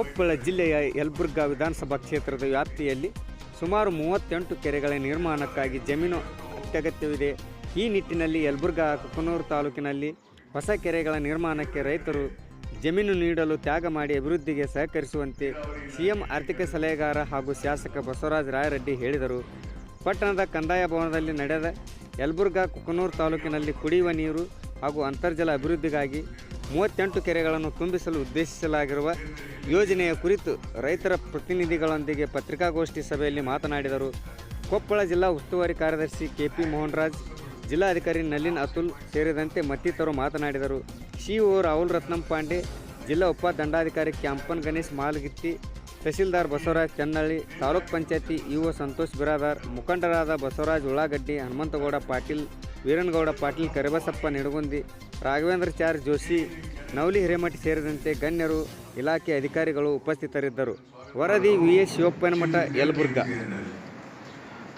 ಕೊಪ್ಪಳ ಜಿಲ್ಲೆಯ ಯಲಬುರ್ಗಾ ವಿಧಾನಸಭಾ ಕ್ಷೇತ್ರದ ವ್ಯಾಪ್ತಿಯಲ್ಲಿ ಸುಮಾರು ಮೂವತ್ತೆಂಟು ಕೆರೆಗಳ ನಿರ್ಮಾಣಕ್ಕಾಗಿ ಜಮೀನು ಅತ್ಯಗತ್ಯವಿದೆ. ಈ ನಿಟ್ಟಿನಲ್ಲಿ ಯಲಬುರ್ಗಾ ಕುಕನೂರು ತಾಲೂಕಿನಲ್ಲಿ ಹೊಸ ಕೆರೆಗಳ ನಿರ್ಮಾಣಕ್ಕೆ ರೈತರು ಜಮೀನು ನೀಡಲು ತ್ಯಾಗ ಮಾಡಿ ಅಭಿವೃದ್ಧಿಗೆ ಸಹಕರಿಸುವಂತೆ ಸಿಎಂ ಆರ್ಥಿಕ ಸಲಹೆಗಾರ ಹಾಗೂ ಶಾಸಕ ಬಸವರಾಜ ರಾಯರೆಡ್ಡಿ ಹೇಳಿದರು. ಪಟ್ಟಣದ ಕಂದಾಯ ಭವನದಲ್ಲಿ ನಡೆದ ಯಲಬುರ್ಗಾ ಕುಕನೂರು ತಾಲೂಕಿನಲ್ಲಿ ಕುಡಿಯುವ ನೀರು ಹಾಗೂ ಅಂತರ್ಜಲ ಅಭಿವೃದ್ಧಿಗಾಗಿ ಮೂವತ್ತೆಂಟು ಕೆರೆಗಳನ್ನು ತುಂಬಿಸಲು ಉದ್ದೇಶಿಸಲಾಗಿರುವ ಯೋಜನೆಯ ಕುರಿತು ರೈತರ ಪ್ರತಿನಿಧಿಗಳೊಂದಿಗೆ ಪತ್ರಿಕಾಗೋಷ್ಠಿ ಸಭೆಯಲ್ಲಿ ಮಾತನಾಡಿದರು. ಕೊಪ್ಪಳ ಜಿಲ್ಲಾ ಉಸ್ತುವಾರಿ ಕಾರ್ಯದರ್ಶಿ ಕೆ ಕೆಪಿ ಮೋಹನ್ರಾಜ್, ಜಿಲ್ಲಾಧಿಕಾರಿ ನಲಿನ್ ಅತುಲ್ ಸೇರಿದಂತೆ ಮತ್ತಿತರರು ಮಾತನಾಡಿದರು. ಸಿಇಒ ರಾಹುಲ್ ರತ್ನಂ ಪಾಂಡೆ, ಜಿಲ್ಲಾ ಉಪ ದಂಡಾಧಿಕಾರಿ ಕ್ಯಾಂಪನ್ ಗಣೇಶ್ ಮಾಲ್ಗಿತ್ತಿ, ತಹಸೀಲ್ದಾರ್ ಬಸವರಾಜ್ ಚನ್ನಳ್ಳಿ, ತಾಲೂಕ್ ಪಂಚಾಯತಿ ಇಒ ಸಂತೋಷ್ ಬಿರಾದಾರ್, ಮುಖಂಡರಾದ ಬಸವರಾಜ್ ಉಳ್ಳಾಗಡ್ಡಿ, ಹನುಮಂತಗೌಡ ಪಾಟೀಲ್ ವೀರನಗೌಡ, ಪಾಟೀಲ್, ಕರಿಬಸಪ್ಪ, ನಿಡಗುಂದಿ ರಾಘವೇಂದ್ರಚಾರ್ ಜೋಶಿ, ನವಲಿ ಹಿರೇಮಠಿ ಸೇರಿದಂತೆ ಗಣ್ಯರು ಇಲಾಖೆ ಅಧಿಕಾರಿಗಳು ಉಪಸ್ಥಿತರಿದ್ದರು. ವರದಿ ವಿ ಎಸ್ ಶಿವಪ್ಪನಮಠ, ಯಲಬುರ್ಗ.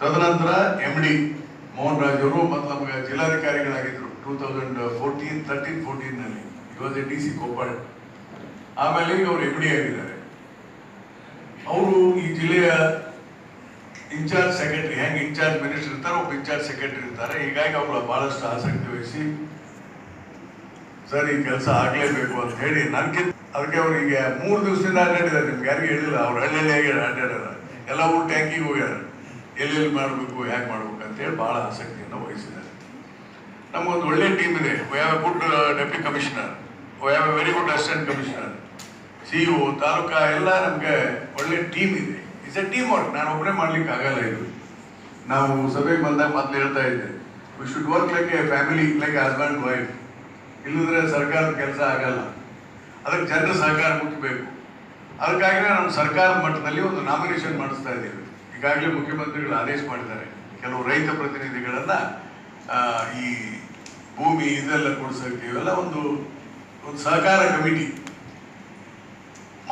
ತದನಂತರ ಎಂ ಡಿ ಮೋಹನ್ ರಾಜ್ ಅವರು ಮತ್ತು ನಮಗೆ ಜಿಲ್ಲಾಧಿಕಾರಿಗಳಾಗಿದ್ದರು. ಟೂ ತೌಸಂಡ್ ಫೋರ್ಟೀನ್ ತರ್ಟೀನ್ ಫೋರ್ಟೀನಲ್ಲಿ ಇವಾಗ ಡಿ ಸಿ ಕೊಪ್ಪಳ ಆಮೇಲೆ ಅವರು ಎಂ ಡಿ ಆಗಿದ್ದಾರೆ. ಅವರು ಈ ಜಿಲ್ಲೆಯ ಇನ್ಚಾರ್ಜ್ ಸೆಕ್ರೆಟರಿ, ಹೆಂಗೆ ಇನ್ಚಾರ್ಜ್ ಮಿನಿಸ್ಟರ್ ಇರ್ತಾರೆ ಒಬ್ಬ ಇನ್ಚಾರ್ಜ್ ಸೆಕ್ರೆಟರಿ ಇರ್ತಾರೆ. ಹೀಗಾಗಿ ಅವರು ಬಹಳಷ್ಟು ಆಸಕ್ತಿ ವಹಿಸಿ ಸರ್, ಈ ಕೆಲಸ ಆಗಲೇಬೇಕು ಅಂತ ಹೇಳಿ ನನ್ಗೆ ಅದಕ್ಕೆ ಅವರಿಗೆ ಮೂರು ದಿವಸದಿಂದ ಅಡ್ಡಾಡಿದ್ದಾರೆ ನಿಮ್ಗೆ ಯಾರಿಗೂ ಹೇಳಿಲ್ಲ, ಅವ್ರು ಹಳ್ಳಿ ಅಡ್ಡಾಡ್ಯಾರ ಎಲ್ಲ ಊರು ಟ್ಯಾಂಕಿಗೆ ಹೋಗ್ಯಾರ. ಎಲ್ಲೆಲ್ಲಿ ಮಾಡಬೇಕು ಹೇಗೆ ಮಾಡ್ಬೇಕು ಅಂತ ಹೇಳಿ ಬಹಳ ಆಸಕ್ತಿಯನ್ನು ವಹಿಸಿದ್ದಾರೆ. ನಮಗೊಂದು ಒಳ್ಳೆ ಟೀಮ್ ಇದೆ. We have a good deputy commissioner we have very good assistant commissioner C EO taluka ಎಲ್ಲ ನಮಗೆ ಒಳ್ಳೆ ಟೀಮ್ ಇದೆ. ಇಟ್ಸ್ ಎ ಟೀಮ್ ವರ್ಕ್ ನಾನು ಒಬ್ಬನೇ ಮಾಡ್ಲಿಕ್ಕೆ ಆಗಲ್ಲ ಇದು. ನಾವು ಸಭೆಗೆ ಬಂದಾಗ ಮೊದಲು ಹೇಳ್ತಾ ಇದ್ದೆ. We should work like a family like husband wife ಇಲ್ಲದ್ರೆ ಸರ್ಕಾರದ ಕೆಲಸ ಆಗಲ್ಲ. ಅದಕ್ಕೆ ಜನರ ಸಹಕಾರ ಮುಟ್ಟಬೇಕು ಅದಕ್ಕಾಗಿನೇ ನಮ್ಮ ಸರ್ಕಾರದ ಮಟ್ಟದಲ್ಲಿ ಒಂದು ನಾಮಿನೇಷನ್ ಮಾಡಿಸ್ತಾ ಇದ್ದೀವಿ ಈಗಾಗಲೇ ಮುಖ್ಯಮಂತ್ರಿಗಳು ಆದೇಶ ಮಾಡಿದ್ದಾರೆ. ಕೆಲವು ರೈತ ಪ್ರತಿನಿಧಿಗಳನ್ನ ಈ ಭೂಮಿ ಇದೆಲ್ಲ ಕೊಡಿಸೋಕ್ಕೆ ಇವೆಲ್ಲ ಒಂದು ಒಂದು ಸಹಕಾರ ಕಮಿಟಿ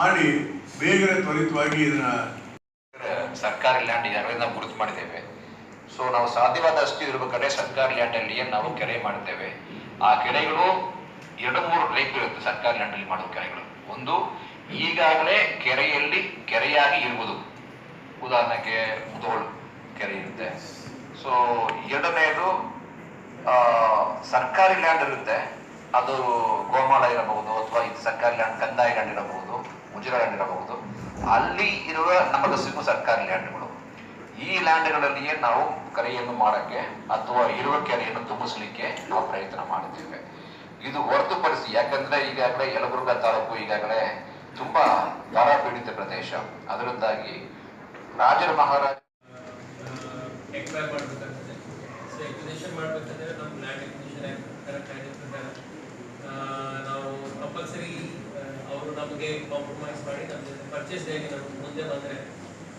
ಮಾಡಿ ಬೇಗನೆ ತ್ವರಿತವಾಗಿ ಇದನ್ನ ಸರ್ಕಾರಿ ಲ್ಯಾಂಡ್ ಯಾರಿಂದ ನಾವು ಗುರುತು ಮಾಡಿದ್ದೇವೆ ಸೊ ನಾವು ಸಾಧ್ಯವಾದಷ್ಟು ಇರಬೇಕಾದ್ರೆ ಸರ್ಕಾರಿ ಲ್ಯಾಂಡ್ ಅಲ್ಲಿ ನಾವು ಕೆರೆ ಮಾಡ್ತೇವೆ. ಆ ಕೆರೆಗಳು ಎರಡು ಮೂರು ಟೈಪ್ ಇರುತ್ತೆ ಸರ್ಕಾರಿ ಲ್ಯಾಂಡ್ ಅಲ್ಲಿ ಮಾಡುವ ಕೆರೆಗಳು. ಒಂದು, ಈಗಾಗಲೇ ಕೆರೆಯಲ್ಲಿ ಕೆರೆಯಾಗಿ ಇರುವುದು. ಉದಾಹರಣೆಗೆ ಮುದೋಳು ಕೆರೆ ಇರುತ್ತೆ. ಸೊ ಎರಡನೆಯದು ಸರ್ಕಾರಿ ಲ್ಯಾಂಡ್ ಇರುತ್ತೆ. ಅದು ಗೋಮಾಳ ಇರಬಹುದು ಅಥವಾ ಇದು ಸರ್ಕಾರಿ ಲ್ಯಾಂಡ್ ಕಂದಾಯ ಲ್ಯಾಂಡ್ ಇರಬಹುದು ಮುಜರಾ ಲ್ಯಾಂಡ್ ಇರಬಹುದು ಅಲ್ಲಿ ಇರುವ ನಮಗೆ ಸಿಗುವ ಸರ್ಕಾರಿ ಲ್ಯಾಂಡ್ಗಳು. ಈ ಲ್ಯಾಂಡ್ಗಳಲ್ಲಿಯೇ ನಾವು ಕರೆಯನ್ನು ಮಾಡಕ್ಕೆ ಅಥವಾ ಇರುವ ಕೆರೆಯನ್ನು ತುಂಬಿಸಲಿಕ್ಕೆ ನಾವು ಪ್ರಯತ್ನ ಮಾಡಿದ್ದೇವೆ ಇದು ಹೊರತುಪಡಿಸಿ, ಯಾಕಂದ್ರೆ ಈಗಾಗಲೇ ಯಲಬುರ್ಗಾ ತಾಲೂಕು ಈಗಾಗಲೇ ತುಂಬಾ ಬರ ಪೀಡಿತ ಪ್ರದೇಶ. ಅದರಿಂದಾಗಿ ರಾಜರ ಮಹಾರಾಜ ನಮ್ಮ ಲ್ಯಾಂಡ್ ಕರೆಕ್ಟ್ ಆಗಿದೆ ಪ್ರಕಾರ ಆ, ನಾವು ಕಂಪಲ್ಸರಿ ಅವರು ನಮಗೆ ಕಾಂಪ್ರಮೈಸ್ ಮಾಡಿ ಪರ್ಚೇಸ್ ಹೇಗೆ ನಮ್ಮ ಮುಂದೆ ಬಂದರೆ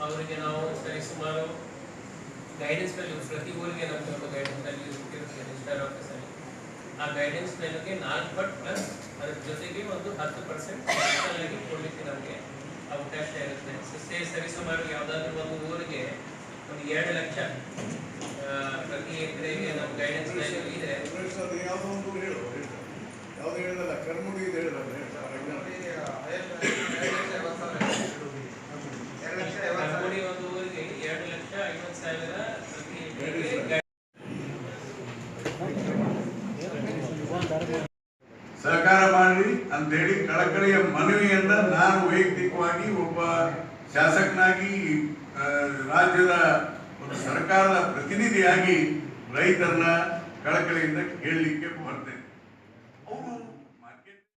ಅವರಿಗೆ ನಾವು ಸರಿ ಸುಮಾರು ಗೈಡೆನ್ಸ್ ಮೇಲೆ ಪ್ರತಿ ಊರಿಗೆ ನಮಗೆ ಒಂದು ಗೈಡೆನ್ಸ್ ಅಲ್ಲಿ ಇರುತ್ತೆ ರಿಜಿಸ್ಟರ್ ಆಫೀಸಲ್ಲಿ ಆ ಗೈಡೆನ್ಸ್ ಮೇಲೆಗೆ ನಾಲ್ಕು ಪಟ್ ಪ್ಲಸ್ ಅದ್ರ ಜೊತೆಗೆ ಒಂದು ಹತ್ತು ಪರ್ಸೆಂಟ್ ಆಗಿ ಕೊಡಲಿಕ್ಕೆ ನಮಗೆ ಅವಕಾಶ ಇರುತ್ತೆ. ಸೊ ಸರಿ ಸುಮಾರು ಯಾವುದಾದ್ರೂ ಒಂದು ಊರಿಗೆ ಒಂದು ಎರಡು ಲಕ್ಷ ಪ್ರತಿ ಎಕರೆಗೆ ನಮ್ಮ ಗೈಡೆನ್ಸ್ ಮೇಲೆ ಇದೆ ಯಾವುದೋ ಒಂದು ಹೇಳು ಯಾವ್ದು ಹೇಳಿದಲ್ಲ ಕರ್ಮುಡಿ ಇದು ಹೇಳಿದಲ್ಲ ಕರ್ಮುಡಿ ಒಂದು ಊರಿಗೆ ಎರಡು ಲಕ್ಷ ಐವತ್ತು ಸಾವಿರ ಪ್ರತಿ ಎಕರೆಗೆ ಗೈ- ಸಹಕಾರ ಮಾಡಿ ಅಂತೇಳಿ ಕಳಕಳಿಯ ಮನವಿಯನ್ನ ನಾನು ವೈಯಕ್ತಿಕವಾಗಿ ಒಬ್ಬ ಶಾಸಕನಾಗಿ ರಾಜ್ಯದ ಒಂದು ಸರ್ಕಾರದ ಪ್ರತಿನಿಧಿಯಾಗಿ ರೈತರನ್ನ ಕಳಕಳಿಯಿಂದ ಕೇಳಲಿಕ್ಕೆ ಬರ್ತೇನೆ.